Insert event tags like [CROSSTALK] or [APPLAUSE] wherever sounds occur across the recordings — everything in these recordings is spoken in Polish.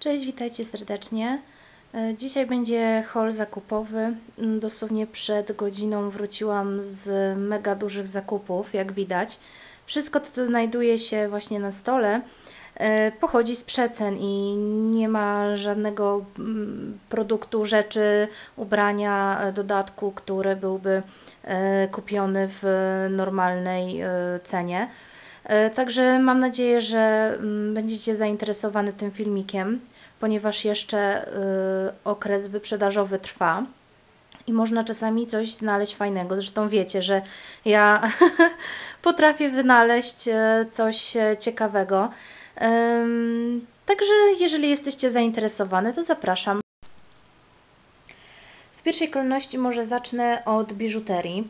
Cześć, witajcie serdecznie. E, Dzisiaj będzie haul zakupowy. Mm, Dosłownie przed godziną wróciłam z mega dużych zakupów, jak widać. Wszystko to, co znajduje się właśnie na stole, e, pochodzi z przecen i nie ma żadnego mm, produktu, rzeczy, ubrania, e, dodatku, który byłby kupiony w normalnej cenie. E, Także mam nadzieję, że mm, będziecie zainteresowani tym filmikiem, ponieważ jeszcze y, okres wyprzedażowy trwa i można czasami coś znaleźć fajnego. Zresztą wiecie, że ja [LAUGHS] potrafię wynaleźć e, coś e, ciekawego. Także jeżeli jesteście zainteresowane, to zapraszam. W pierwszej kolejności może zacznę od biżuterii.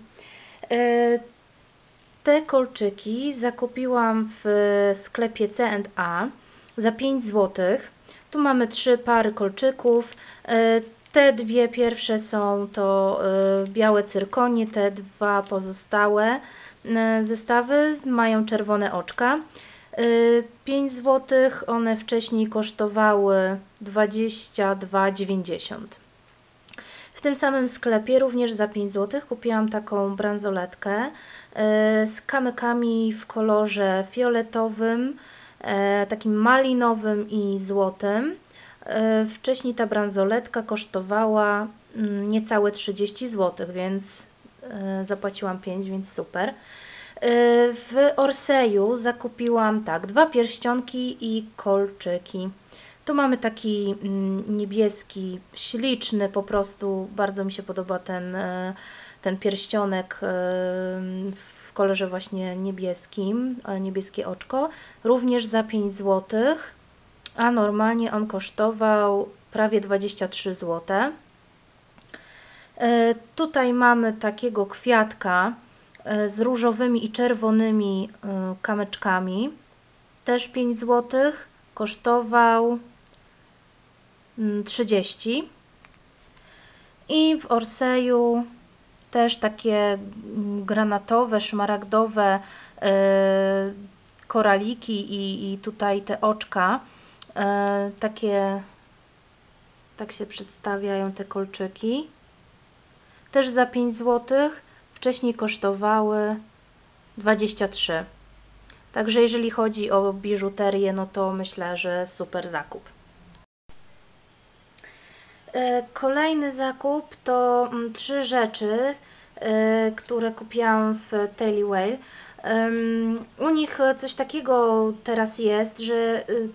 Te kolczyki zakupiłam w sklepie C&A za 5 zł. Tu mamy trzy pary kolczyków. E, Te dwie pierwsze są to e, białe cyrkonie, te dwa pozostałe e, zestawy mają czerwone oczka. E, 5 zł, one wcześniej kosztowały 22,90. W tym samym sklepie również za 5 zł kupiłam taką bransoletkę e, z kamykami w kolorze fioletowym, e, takim malinowym i złotym. E, Wcześniej ta bransoletka kosztowała mm, niecałe 30 zł, więc zapłaciłam 5, więc super. W Orseju zakupiłam tak, dwa pierścionki i kolczyki. Tu mamy taki mm, niebieski, śliczny po prostu, bardzo mi się podoba ten, e, ten pierścionek e, w kolorze właśnie niebieskim, e, niebieskie oczko, również za 5 zł, a normalnie on kosztował prawie 23 zł. Tutaj mamy takiego kwiatka z różowymi i czerwonymi kamyczkami, też 5 zł, kosztował 30. I w Orseju też takie mm, granatowe, szmaragdowe e, koraliki i, i tutaj te oczka. E, takie, tak się przedstawiają te kolczyki. Też za 5 zł. Wcześniej kosztowały 23. Także jeżeli chodzi o biżuterię, no to myślę, że super zakup. E, Kolejny zakup to mm, trzy rzeczy, e, które kupiłam w Daily Whale. U nich coś takiego teraz jest, że y,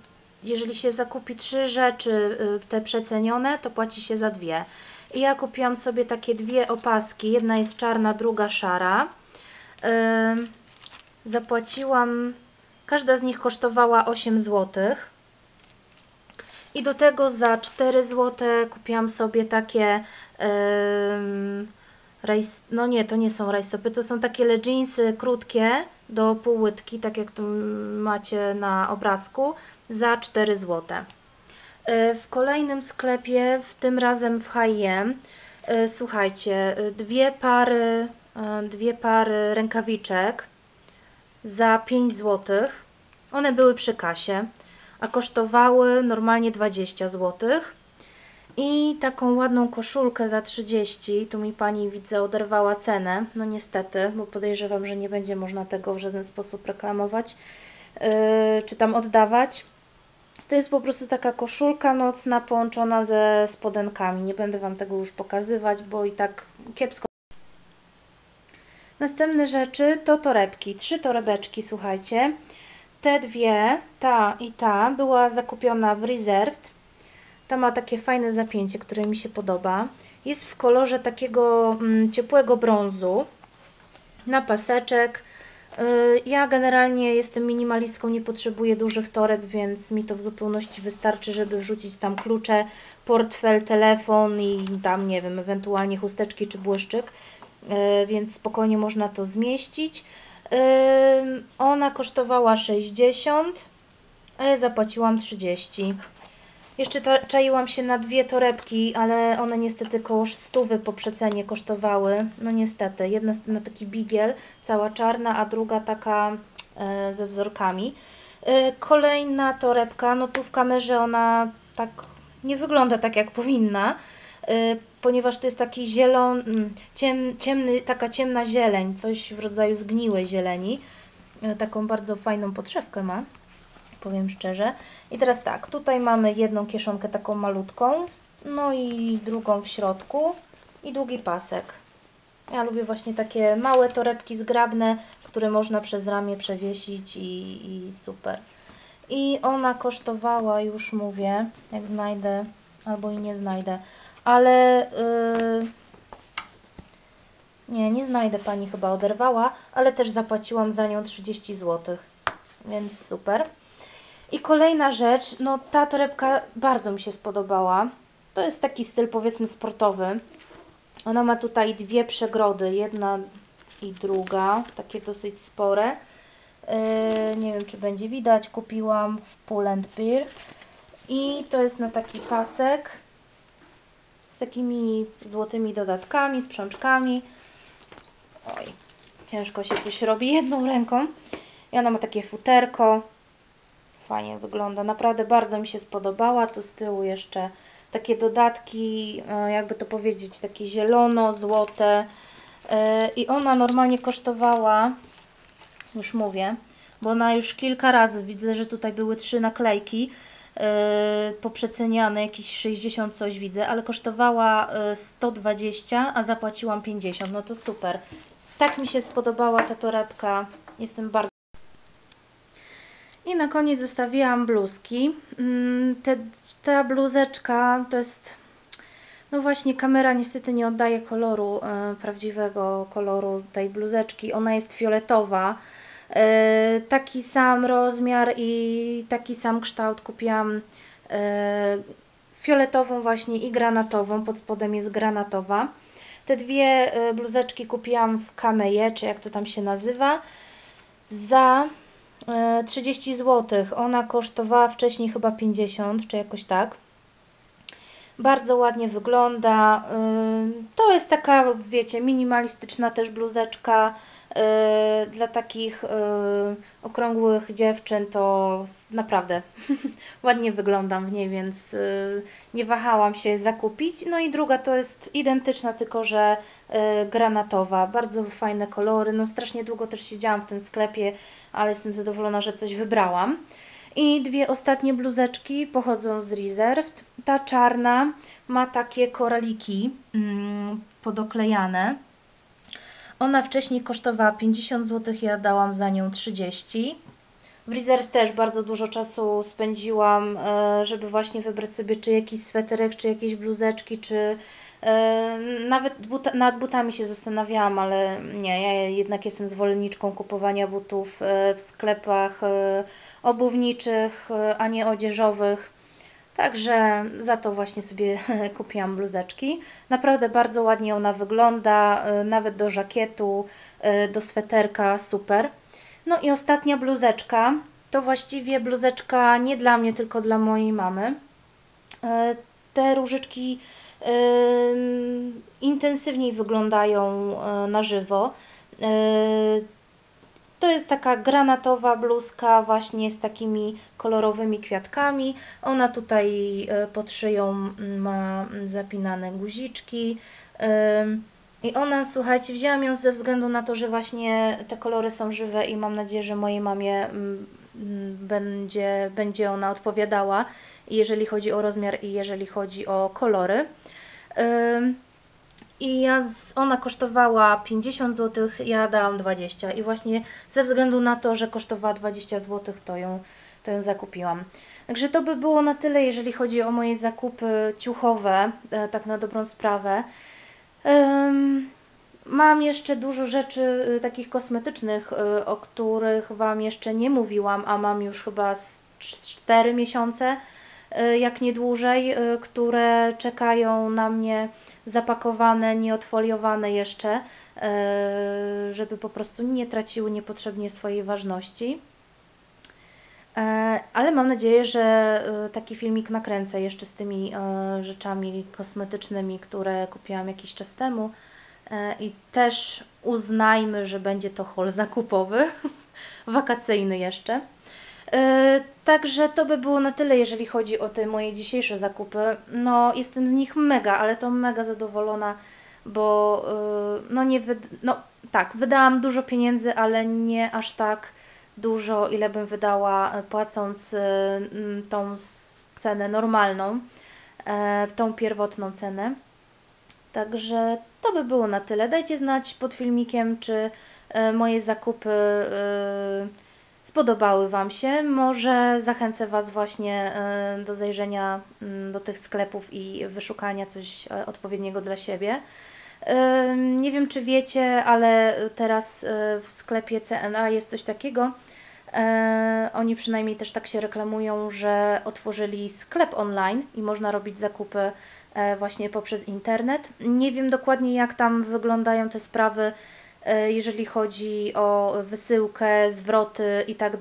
jeżeli się zakupi trzy rzeczy y, te przecenione, to płaci się za dwie. I ja kupiłam sobie takie dwie opaski, jedna jest czarna, druga szara. Zapłaciłam, każda z nich kosztowała 8 złotych. I do tego za 4 zł kupiłam sobie takie um, rajs, no nie, to nie są rajstopy, to są takie leginsy krótkie do półłytki, tak jak tu macie na obrazku, za 4 zł. E, W kolejnym sklepie, w tym razem w H&M, słuchajcie, e, dwie pary, dwie pary rękawiczek za 5 zł. One były przy kasie a kosztowały normalnie 20 zł. I taką ładną koszulkę za 30. Tu mi pani widzę oderwała cenę. No niestety, bo podejrzewam, że nie będzie można tego w żaden sposób reklamować yy, czy tam oddawać. To jest po prostu taka koszulka nocna połączona ze spodenkami. Nie będę Wam tego już pokazywać, bo i tak kiepsko. Następne rzeczy to torebki. Trzy torebeczki, słuchajcie. Te dwie, ta i ta, była zakupiona w Reserved. Ta ma takie fajne zapięcie, które mi się podoba. Jest w kolorze takiego mm, ciepłego brązu. Na paseczek. Y, Ja generalnie jestem minimalistką, nie potrzebuję dużych toreb, więc mi to w zupełności wystarczy, żeby wrzucić tam klucze, portfel, telefon i tam, nie wiem, ewentualnie chusteczki czy błyszczyk. Y, Więc spokojnie można to zmieścić. Ona kosztowała 60, a ja zapłaciłam 30. Jeszcze czaiłam się na dwie torebki, ale one niestety koło stówy po przecenie kosztowały. No niestety, jedna na taki bigiel, cała czarna, a druga taka e, ze wzorkami. E, kolejna torebka, no tu w kamerze ona tak nie wygląda tak jak powinna, y, ponieważ to jest taki zielon, mm, ciem, ciemny, taka ciemna zieleń, coś w rodzaju zgniłej zieleni. Y, Taką bardzo fajną podszewkę ma, powiem szczerze. I teraz tak, tutaj mamy jedną kieszonkę taką malutką, no i drugą w środku i długi pasek. Ja lubię właśnie takie małe torebki zgrabne, które można przez ramię przewiesić i, i super. I ona kosztowała, już mówię, jak znajdę, albo i nie znajdę, ale yy, nie, nie znajdę, pani chyba oderwała, ale też zapłaciłam za nią 30 zł, więc super. I kolejna rzecz, no ta torebka bardzo mi się spodobała. To jest taki styl powiedzmy sportowy. Ona ma tutaj dwie przegrody, jedna i druga, takie dosyć spore. Yy, nie wiem, czy będzie widać. Kupiłam w Pull Bear. I to jest na taki pasek z takimi złotymi dodatkami, sprzączkami. Oj, ciężko się coś robi jedną ręką. I ona ma takie futerko. Fajnie wygląda. Naprawdę bardzo mi się spodobała. Tu z tyłu jeszcze takie dodatki, e, jakby to powiedzieć, takie zielono-złote. E, I ona normalnie kosztowała, już mówię, bo ona już kilka razy, widzę, że tutaj były trzy naklejki poprzeceniane, jakieś 60 coś widzę, ale kosztowała e, 120, a zapłaciłam 50, no to super. Tak mi się spodobała ta torebka, jestem bardzo i na koniec zostawiłam bluzki. Mm, Te, ta bluzeczka to jest. No właśnie, kamera niestety nie oddaje koloru, e, prawdziwego koloru tej bluzeczki. Ona jest fioletowa. E, taki sam rozmiar i taki sam kształt kupiłam e, fioletową właśnie i granatową. Pod spodem jest granatowa. Te dwie e, bluzeczki kupiłam w Kameje, czy jak to tam się nazywa, za e, 30 zł. Ona kosztowała wcześniej chyba 50, czy jakoś tak. Bardzo ładnie wygląda. To jest taka, wiecie, minimalistyczna też bluzeczka dla takich yy, okrągłych dziewczyn. To naprawdę [LAUGHS] ładnie wyglądam w niej, więc yy, nie wahałam się zakupić. No i druga to jest identyczna, tylko że granatowa. Bardzo fajne kolory. No strasznie długo też siedziałam w tym sklepie, ale jestem zadowolona, że coś wybrałam. I dwie ostatnie bluzeczki pochodzą z Reserved. Ta czarna ma takie koraliki mm, podoklejane. Ona wcześniej kosztowała 50 zł, ja dałam za nią 30. W Reserve też bardzo dużo czasu spędziłam, e, żeby właśnie wybrać sobie czy jakiś sweterek, czy jakieś bluzeczki, czy e, nawet buta, nad butami się zastanawiałam, ale nie, ja jednak jestem zwolenniczką kupowania butów e, w sklepach obuwniczych, a nie odzieżowych. Także za to właśnie sobie [LAUGHS] kupiłam bluzeczki. Naprawdę bardzo ładnie ona wygląda, y, nawet do żakietu, y, do sweterka, super. No i ostatnia bluzeczka, to właściwie bluzeczka nie dla mnie, tylko dla mojej mamy. Y, Te różyczki intensywniej wyglądają na żywo. To jest taka granatowa bluzka właśnie z takimi kolorowymi kwiatkami. Ona tutaj e, pod szyją ma zapinane guziczki. I ona, słuchajcie, wzięłam ją ze względu na to, że właśnie te kolory są żywe i mam nadzieję, że mojej mamie będzie, będzie ona odpowiadała, jeżeli chodzi o rozmiar i jeżeli chodzi o kolory. I ja z, ona kosztowała 50 zł, ja dałam 20 i właśnie ze względu na to, że kosztowała 20 zł, to ją, to ją zakupiłam. Także to by było na tyle, jeżeli chodzi o moje zakupy ciuchowe, e, tak na dobrą sprawę. Em, Mam jeszcze dużo rzeczy y, takich kosmetycznych, y, o których Wam jeszcze nie mówiłam, a mam już chyba z 4 miesiące, jak nie dłużej, które czekają na mnie zapakowane, nieodfoliowane jeszcze, y, żeby po prostu nie traciły niepotrzebnie swojej ważności. E, Ale mam nadzieję, że e, taki filmik nakręcę jeszcze z tymi e, rzeczami kosmetycznymi, które kupiłam jakiś czas temu. E, I też uznajmy, że będzie to haul zakupowy, [LAUGHS] wakacyjny jeszcze. E, Także to by było na tyle, jeżeli chodzi o te moje dzisiejsze zakupy. No, jestem z nich mega, ale to mega zadowolona, bo e, no nie no tak, wydałam dużo pieniędzy, ale nie aż tak dużo, ile bym wydała e, płacąc tą cenę normalną, tą pierwotną cenę. Także to by było na tyle. Dajcie znać pod filmikiem, czy moje zakupy spodobały Wam się. Może zachęcę Was właśnie e, do zajrzenia mm, do tych sklepów i wyszukania coś e, odpowiedniego dla siebie. E, Nie wiem, czy wiecie, ale teraz w sklepie CNA jest coś takiego. Oni przynajmniej też tak się reklamują, że otworzyli sklep online i można robić zakupy właśnie poprzez internet. Nie wiem dokładnie, jak tam wyglądają te sprawy, jeżeli chodzi o wysyłkę, zwroty i tak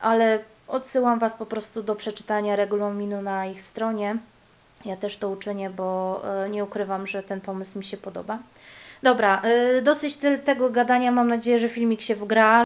ale odsyłam Was po prostu do przeczytania regulaminu na ich stronie. Ja też to uczynię, bo e, nie ukrywam, że ten pomysł mi się podoba. Dobra, y, dosyć tego gadania. Mam nadzieję, że filmik się wgra,